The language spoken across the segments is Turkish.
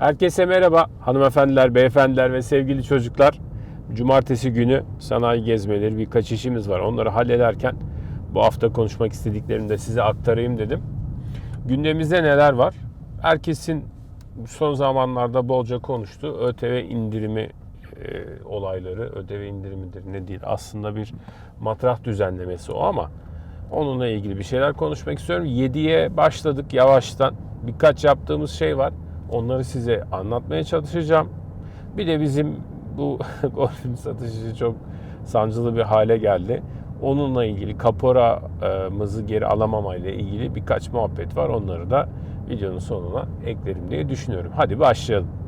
Herkese merhaba hanımefendiler, beyefendiler ve sevgili çocuklar. Cumartesi günü sanayi gezmeleri birkaç işimiz var. Onları hallederken bu hafta konuşmak istediklerimi de size aktarayım dedim. Gündemimizde neler var? Herkesin son zamanlarda bolca konuştu. ÖTV indirimi e, olayları, ÖTV indirimidir ne değil. Aslında bir matrah düzenlemesi o ama onunla ilgili bir şeyler konuşmak istiyorum. 7'ye başladık yavaştan. Birkaç yaptığımız şey var. Onları size anlatmaya çalışacağım. Bir de bizim bu golfün satışı çok sancılı bir hale geldi. Onunla ilgili kaporamızı geri alamamayla ilgili birkaç muhabbet var. Onları da videonun sonuna eklerim diye düşünüyorum. Hadi başlayalım.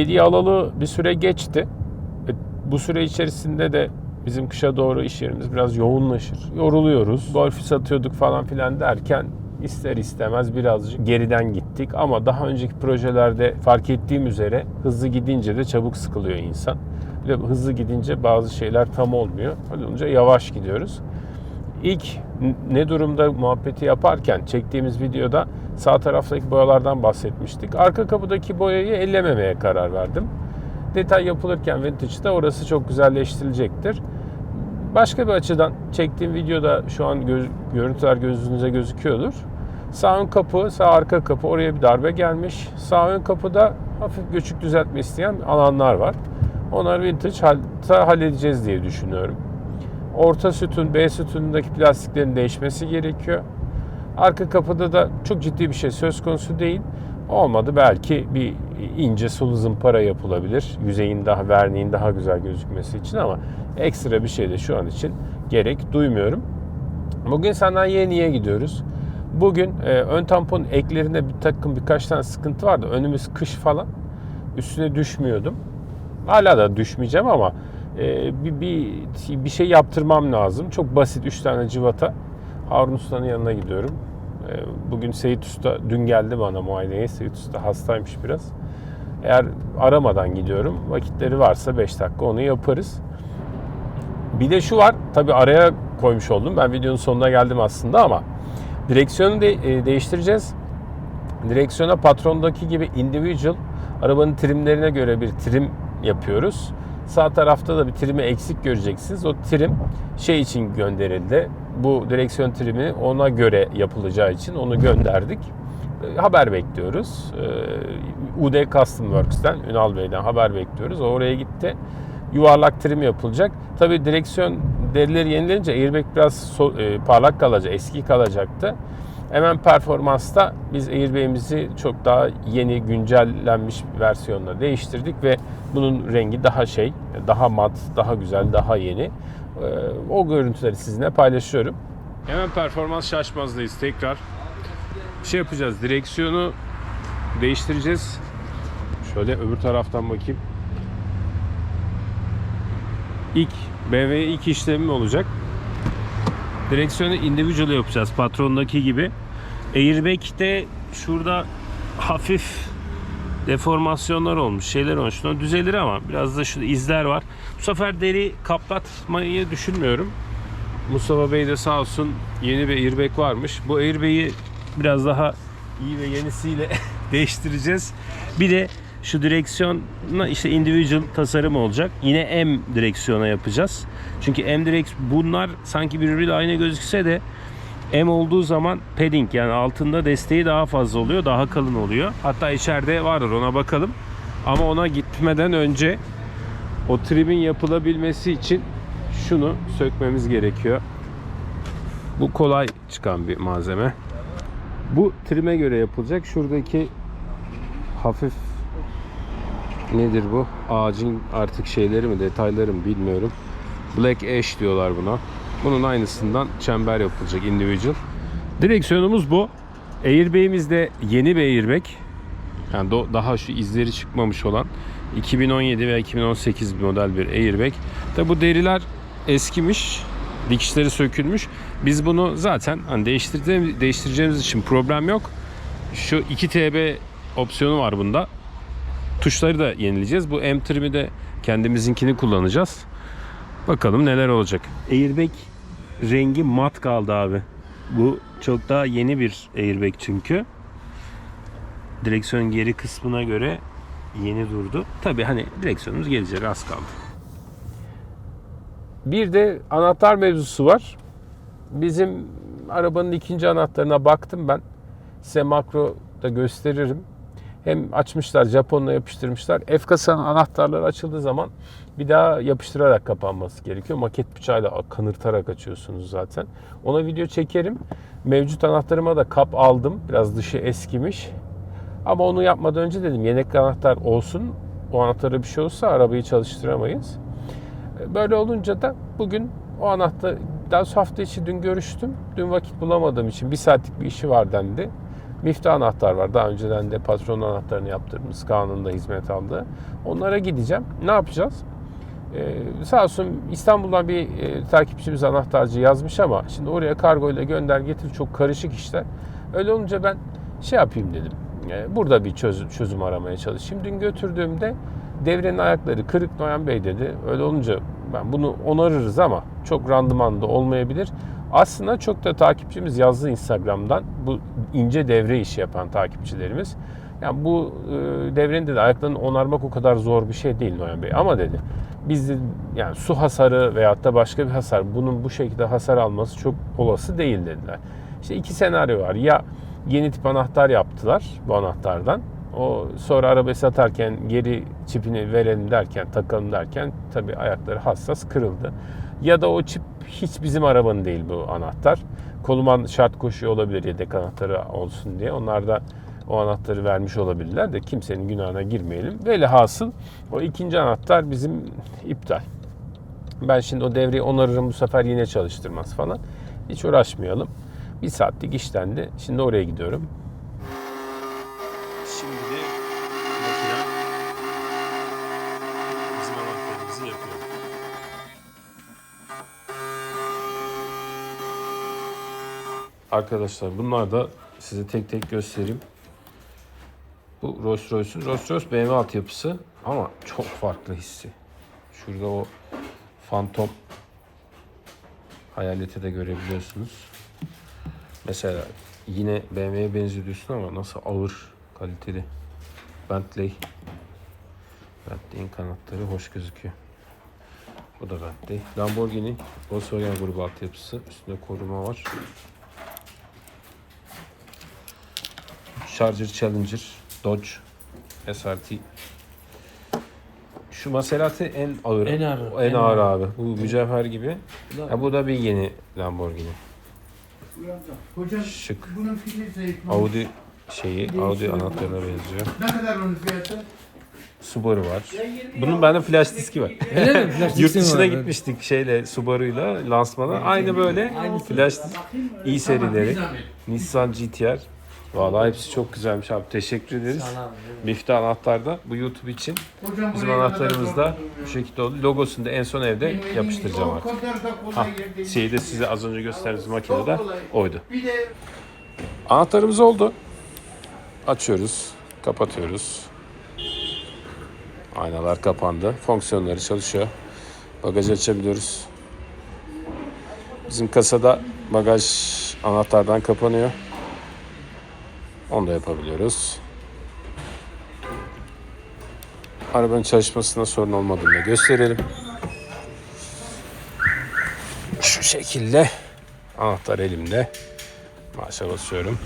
Yediği alalı bir süre geçti. E, Bu süre içerisinde de bizim kışa doğru iş yerimiz biraz yoğunlaşır. Yoruluyoruz. Golfü satıyorduk falan filan derken ister istemez birazcık geriden gittik. Ama daha önceki projelerde fark ettiğim üzere hızlı gidince de çabuk sıkılıyor insan. Ve hızlı gidince bazı şeyler tam olmuyor. Öyle olunca yavaş gidiyoruz. İlk ne durumda muhabbeti yaparken çektiğimiz videoda sağ taraftaki boyalardan bahsetmiştik. Arka kapıdaki boyayı ellememeye karar verdim. Detay yapılırken Vintage'da orası çok güzelleştirilecektir. Başka bir açıdan çektiğim videoda şu an göz, görüntüler gözünüze gözüküyordur. Sağ ön kapı, sağ arka kapı oraya bir darbe gelmiş. Sağ ön kapıda hafif göçük düzeltme isteyen alanlar var. Onları Vintage hal- halledeceğiz diye düşünüyorum. Orta sütun, B sütunundaki plastiklerin değişmesi gerekiyor. Arka kapıda da çok ciddi bir şey söz konusu değil. Olmadı belki bir ince sulu zımpara yapılabilir. Yüzeyin daha, verniğin daha güzel gözükmesi için ama ekstra bir şey de şu an için gerek duymuyorum. Bugün sanayiye niye gidiyoruz? Bugün e, ön tampon eklerinde bir takım birkaç tane sıkıntı vardı. Önümüz kış falan. Üstüne düşmüyordum. Hala da düşmeyeceğim ama e, bir, bir, bir şey yaptırmam lazım. Çok basit 3 tane civata. Harun Usta'nın yanına gidiyorum. E, bugün Seyit Usta dün geldi bana muayeneye. Seyit Usta hastaymış biraz. Eğer aramadan gidiyorum. Vakitleri varsa 5 dakika onu yaparız. Bir de şu var. Tabi araya koymuş oldum. Ben videonun sonuna geldim aslında ama direksiyonu de, e, değiştireceğiz. Direksiyona patrondaki gibi individual arabanın trimlerine göre bir trim yapıyoruz. Sağ tarafta da bir trimi eksik göreceksiniz. O trim şey için gönderildi. Bu direksiyon trimi ona göre yapılacağı için onu gönderdik. E, Haber bekliyoruz. E, UD Custom Works'ten, Ünal Bey'den haber bekliyoruz. Oraya gitti. Yuvarlak trim yapılacak. Tabi direksiyon derileri yenilenince airbag biraz e, parlak kalacak, eski kalacaktı. Hemen performansta biz airbag'imizi çok daha yeni güncellenmiş versiyonla değiştirdik ve bunun rengi daha şey, daha mat, daha güzel, daha yeni. Ee, O görüntüleri sizinle paylaşıyorum. Hemen performans şaşmazdayız tekrar. Bir şey yapacağız. Direksiyonu değiştireceğiz. Şöyle öbür taraftan bakayım. İlk BMW ilk işlemim olacak. Direksiyonu individual yapacağız patrondaki gibi. Airbag'de şurada hafif deformasyonlar olmuş, şeyler olmuş. O düzelir ama biraz da şu izler var. Bu sefer deri kaplatmayı düşünmüyorum. Mustafa Bey de sağ olsun yeni bir airbag varmış. Bu airbag'i biraz daha iyi ve yenisiyle değiştireceğiz. Bir de şu direksiyona işte individual tasarım olacak. Yine M direksiyona yapacağız. Çünkü M direkt bunlar sanki birbiriyle aynı gözükse de M olduğu zaman padding yani altında desteği daha fazla oluyor, daha kalın oluyor. Hatta içeride vardır ona bakalım. Ama ona gitmeden önce o trimin yapılabilmesi için şunu sökmemiz gerekiyor. Bu kolay çıkan bir malzeme. Bu trime göre yapılacak. Şuradaki hafif nedir bu? Ağacın artık şeyleri mi, detayları mı bilmiyorum. Black Ash diyorlar buna. Bunun aynısından çember yapılacak individual. Direksiyonumuz bu. Airbag'imiz de yeni bir airbag. Yani daha şu izleri çıkmamış olan 2017 veya 2018 model bir airbag. Tabi bu deriler eskimiş. Dikişleri sökülmüş. Biz bunu zaten hani değiştirdiğimiz, değiştireceğimiz için problem yok. Şu 2 TB opsiyonu var bunda. Tuşları da yenileyeceğiz. Bu M trim'i de kendimizinkini kullanacağız. Bakalım neler olacak. Airbag rengi mat kaldı abi. Bu çok daha yeni bir airbag çünkü. Direksiyon geri kısmına göre yeni durdu. Tabi hani direksiyonumuz gelecek az kaldı. Bir de anahtar mevzusu var. Bizim arabanın ikinci anahtarına baktım ben. Size makro da gösteririm. Hem açmışlar Japonla yapıştırmışlar. F kasa anahtarları açıldığı zaman bir daha yapıştırarak kapanması gerekiyor. Maket bıçağıyla kanırtarak açıyorsunuz zaten. Ona video çekerim. Mevcut anahtarıma da kap aldım. Biraz dışı eskimiş. Ama onu yapmadan önce dedim yedek anahtar olsun. O anahtara bir şey olsa arabayı çalıştıramayız. Böyle olunca da bugün o anahtar daha hafta içi dün görüştüm. Dün vakit bulamadığım için bir saatlik bir işi var dendi. Miftah anahtar var. Daha önceden de patron anahtarını yaptırdığımız kanunda hizmet aldı. Onlara gideceğim. Ne yapacağız? Ee, sağ olsun İstanbul'dan bir e, takipçimiz anahtarcı yazmış ama şimdi oraya kargo ile gönder getir çok karışık işler. Öyle olunca ben şey yapayım dedim. Ee, burada bir çözüm, çözüm aramaya çalışayım. Dün götürdüğümde devrenin ayakları kırık Noyan Bey dedi. Öyle olunca ben bunu onarırız ama çok randımanlı olmayabilir. Aslında çok da takipçimiz yazdı Instagram'dan. Bu ince devre işi yapan takipçilerimiz. Yani bu e, devrenin de ayaklarını onarmak o kadar zor bir şey değil Noyan Bey. Ama dedi biz de, yani su hasarı veyahut da başka bir hasar bunun bu şekilde hasar alması çok olası değil dediler. İşte iki senaryo var. Ya yeni tip anahtar yaptılar bu anahtardan. O sonra arabayı satarken geri çipini verelim derken, takalım derken tabii ayakları hassas kırıldı. Ya da o çip hiç bizim arabanın değil bu anahtar. Koluman şart koşuyor olabilir yedek anahtarı olsun diye. Onlar da o anahtarı vermiş olabilirler de kimsenin günahına girmeyelim. Velhasıl o ikinci anahtar bizim iptal. Ben şimdi o devreyi onarırım bu sefer yine çalıştırmaz falan. Hiç uğraşmayalım. Bir saatlik işlendi. Şimdi oraya gidiyorum. Arkadaşlar bunlar da size tek tek göstereyim. Bu Rolls Royce'un Rolls Royce BMW altyapısı ama çok farklı hissi. Şurada o Phantom hayaleti de görebiliyorsunuz. Mesela yine BMW'ye benziyor diyorsun ama nasıl ağır, kaliteli. Bentley. Bentley'in kanatları hoş gözüküyor. Bu da Bentley. Lamborghini, Volkswagen grubu altyapısı. Üstünde koruma var. Charger Challenger, Dodge, SRT. Şu Maserati en ağır. En ağır, En, en ağır ağır. abi. Bu mücevher gibi. Ha, bu da bir yeni Lamborghini. Hocam Şık. bunun fili zayıf. Audi şeyi, Audi anahtarına benziyor. Ne kadar onun fiyatı? Subaru var. Bunun bende flash diski var. Öyle mi? Flash Yurt dışına var? gitmiştik şeyle Subaru'yla lansmana. Aynı böyle flash disk. iyi serileri. Nissan GTR. Vallahi hepsi çok güzelmiş abi. Teşekkür ederiz. Miftah anahtarda bu YouTube için Hocam bizim anahtarımız da bu şekilde oldu. Logosunu da en son evde yapıştıracağım artık. Ha, şeyi de size az önce gösterdiğimiz makinede oydu. Bir de Anahtarımız oldu. Açıyoruz, kapatıyoruz. Aynalar kapandı. Fonksiyonları çalışıyor. Bagajı açabiliyoruz. Bizim kasada bagaj anahtardan kapanıyor. Onu da yapabiliyoruz. Arabanın çalışmasında sorun olmadığını da gösterelim. Şu şekilde anahtar elimde. Maaşa basıyorum.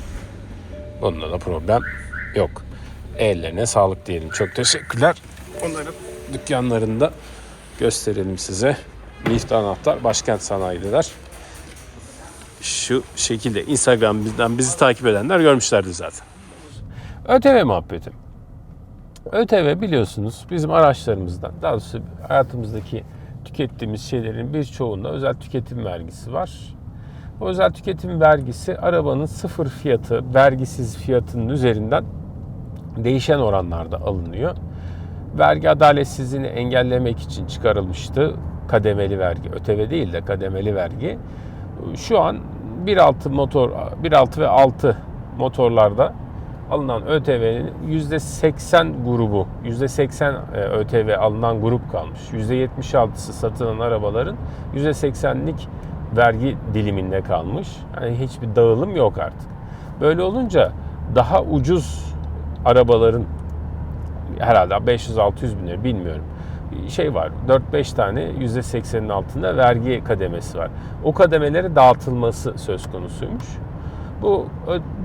Bunda da problem yok. Ellerine sağlık diyelim. Çok teşekkürler. Onların dükkanlarında gösterelim size. Miftah Anahtar Başkent Sanayi'deler. Şu şekilde Instagram'dan bizi takip edenler görmüşlerdi zaten. ÖTV muhabbeti. ÖTV biliyorsunuz bizim araçlarımızdan, daha doğrusu hayatımızdaki tükettiğimiz şeylerin birçoğunda özel tüketim vergisi var. Bu özel tüketim vergisi arabanın sıfır fiyatı, vergisiz fiyatının üzerinden değişen oranlarda alınıyor. Vergi adaletsizliğini engellemek için çıkarılmıştı. kademeli vergi, ÖTV değil de kademeli vergi şu an 1.6 motor 1.6 ve 6 motorlarda alınan ÖTV'nin %80 grubu, %80 e, ÖTV alınan grup kalmış. %76'sı satılan arabaların %80'lik vergi diliminde kalmış. Yani hiçbir dağılım yok artık. Böyle olunca daha ucuz arabaların herhalde 500-600 bin lira bilmiyorum. Şey var 4-5 tane %80'in altında vergi kademesi var. O kademelere dağıtılması söz konusuymuş. Bu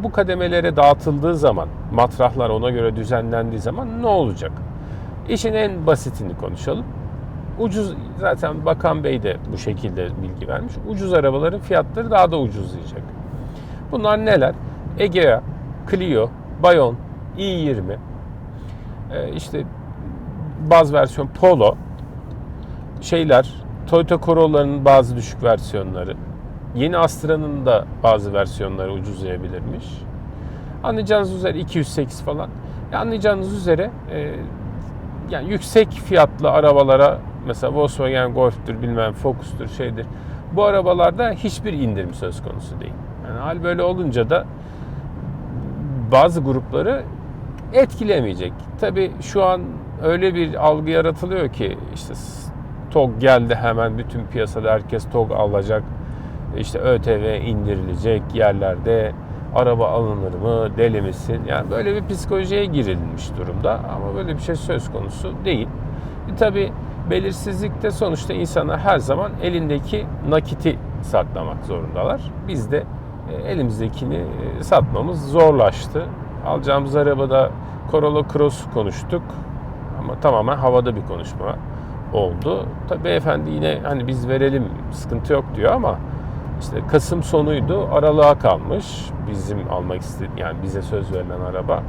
bu kademelere dağıtıldığı zaman, matrahlar ona göre düzenlendiği zaman ne olacak? İşin en basitini konuşalım. Ucuz zaten Bakan Bey de bu şekilde bilgi vermiş. Ucuz arabaların fiyatları daha da ucuzlayacak. Bunlar neler? Egea, Clio, Bayon, i20, e, işte baz versiyon Polo, şeyler, Toyota Corolla'nın bazı düşük versiyonları, yeni Astra'nın da bazı versiyonları ucuzlayabilirmiş. Anlayacağınız üzere 208 falan. E, anlayacağınız üzere e, yani yüksek fiyatlı arabalara mesela Volkswagen Golf'tür bilmem Focus'tur şeydir. Bu arabalarda hiçbir indirim söz konusu değil. Yani hal böyle olunca da bazı grupları etkilemeyecek. Tabi şu an öyle bir algı yaratılıyor ki işte TOG geldi hemen bütün piyasada herkes TOG alacak. İşte ÖTV indirilecek yerlerde araba alınır mı deli misin? Yani böyle bir psikolojiye girilmiş durumda ama böyle bir şey söz konusu değil. E tabi belirsizlikte sonuçta insanlar her zaman elindeki nakiti saklamak zorundalar. Biz de e, elimizdekini e, satmamız zorlaştı. Alacağımız arabada Corolla Cross konuştuk ama tamamen havada bir konuşma oldu. Tabii beyefendi yine hani biz verelim sıkıntı yok diyor ama işte Kasım sonuydu aralığa kalmış bizim almak istedi yani bize söz verilen araba.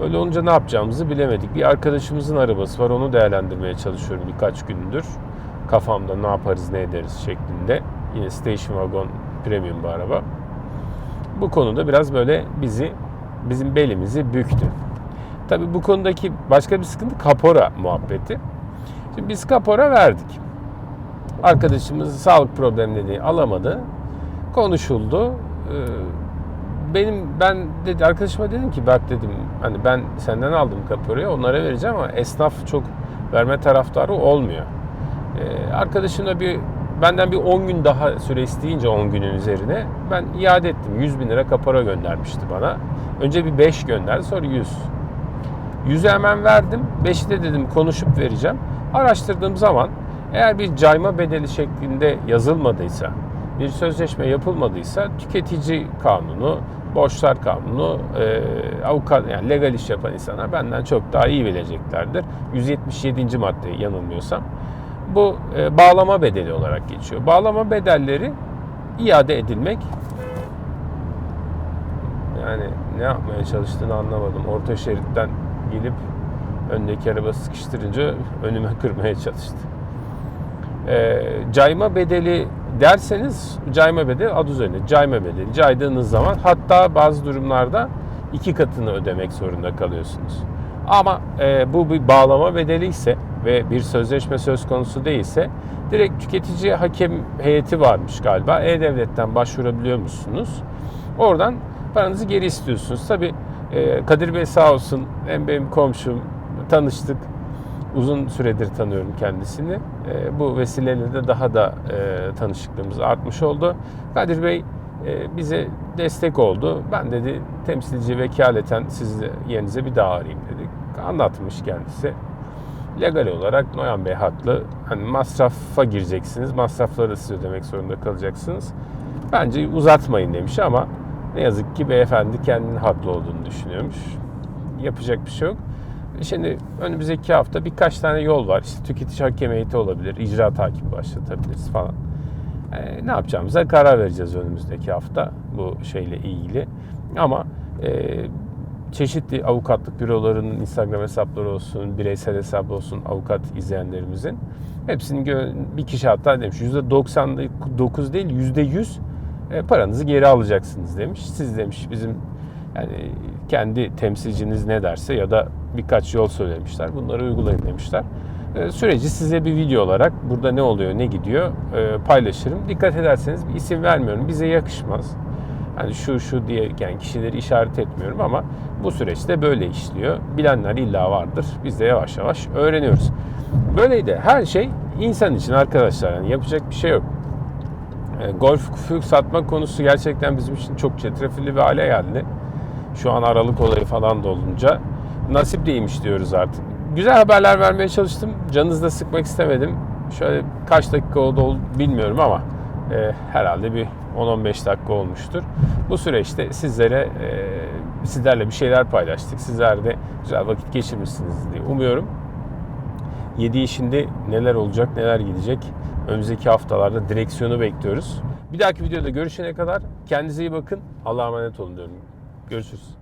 Böyle olunca ne yapacağımızı bilemedik. Bir arkadaşımızın arabası var onu değerlendirmeye çalışıyorum birkaç gündür. Kafamda ne yaparız ne ederiz şeklinde. Yine Station Wagon Premium bir araba. Bu konuda biraz böyle bizi bizim belimizi büktü. Tabi bu konudaki başka bir sıkıntı kapora muhabbeti. Şimdi biz kapora verdik. Arkadaşımız sağlık problemleri alamadı. Konuşuldu. Ee, Benim ben dedi arkadaşıma dedim ki bak dedim hani ben senden aldım kaporayı onlara vereceğim ama esnaf çok verme taraftarı olmuyor. Ee, arkadaşına bir benden bir 10 gün daha süre isteyince 10 günün üzerine ben iade ettim. 100 bin lira kapora göndermişti bana. Önce bir 5 gönderdi sonra 100. 100'ü hemen verdim. 5'i de dedim konuşup vereceğim. Araştırdığım zaman eğer bir cayma bedeli şeklinde yazılmadıysa, bir sözleşme yapılmadıysa tüketici kanunu, borçlar kanunu, e, avukat yani legal iş yapan insanlar benden çok daha iyi bileceklerdir. 177. madde yanılmıyorsam. Bu e, bağlama bedeli olarak geçiyor. Bağlama bedelleri iade edilmek yani ne yapmaya çalıştığını anlamadım. Orta şeritten gelip öndeki araba sıkıştırınca önüme kırmaya çalıştı. E, cayma bedeli derseniz cayma bedeli adı üzerinde cayma bedeli. Caydığınız zaman hatta bazı durumlarda iki katını ödemek zorunda kalıyorsunuz. Ama e, bu bir bağlama bedeli ise ve bir sözleşme söz konusu değilse direkt tüketici hakem heyeti varmış galiba. E-Devlet'ten başvurabiliyor musunuz? Oradan paranızı geri istiyorsunuz. Tabi e, Kadir Bey sağ olsun hem benim komşum tanıştık. Uzun süredir tanıyorum kendisini. E, bu vesileyle de daha da e, tanışıklığımız artmış oldu. Kadir Bey e, bize destek oldu. Ben dedi temsilci vekaleten sizi yerinize bir daha arayayım dedik. Anlatmış kendisi. Legal olarak Noyan Bey haklı. Hani masrafa gireceksiniz. Masrafları siz ödemek zorunda kalacaksınız. Bence uzatmayın demiş ama ne yazık ki beyefendi kendinin haklı olduğunu düşünüyormuş. Yapacak bir şey yok. Şimdi önümüzdeki hafta birkaç tane yol var. İşte tüketici hakem heyeti olabilir, icra takibi başlatabiliriz falan. Ee, ne yapacağımıza karar vereceğiz önümüzdeki hafta bu şeyle ilgili. Ama e, çeşitli avukatlık bürolarının Instagram hesapları olsun, bireysel hesap olsun avukat izleyenlerimizin hepsinin bir kişi hatta demiş %99 değil %100 e, paranızı geri alacaksınız demiş. Siz demiş bizim yani kendi temsilciniz ne derse ya da birkaç yol söylemişler. Bunları uygulayın demişler. E, Süreci size bir video olarak burada ne oluyor, ne gidiyor e, paylaşırım. Dikkat ederseniz bir isim vermiyorum. Bize yakışmaz. Hani şu şu diye yani kişileri işaret etmiyorum ama bu süreçte böyle işliyor. Bilenler illa vardır. Biz de yavaş yavaş öğreniyoruz. Böyleydi. Her şey insan için arkadaşlar. Yani yapacak bir şey yok. E, Golf fük satma konusu gerçekten bizim için çok çetrefilli bir hale geldi. Şu an Aralık olayı falan da olunca nasip değilmiş diyoruz artık. Güzel haberler vermeye çalıştım. Canınızı da sıkmak istemedim. Şöyle kaç dakika oldu ol- bilmiyorum ama e, herhalde bir 10-15 dakika olmuştur. Bu süreçte sizlere e, sizlerle bir şeyler paylaştık. Sizler de güzel vakit geçirmişsiniz diye umuyorum. 7 işinde neler olacak, neler gidecek. Önümüzdeki haftalarda direksiyonu bekliyoruz. Bir dahaki videoda görüşene kadar kendinize iyi bakın. Allah'a emanet olun diyorum. Görüşürüz.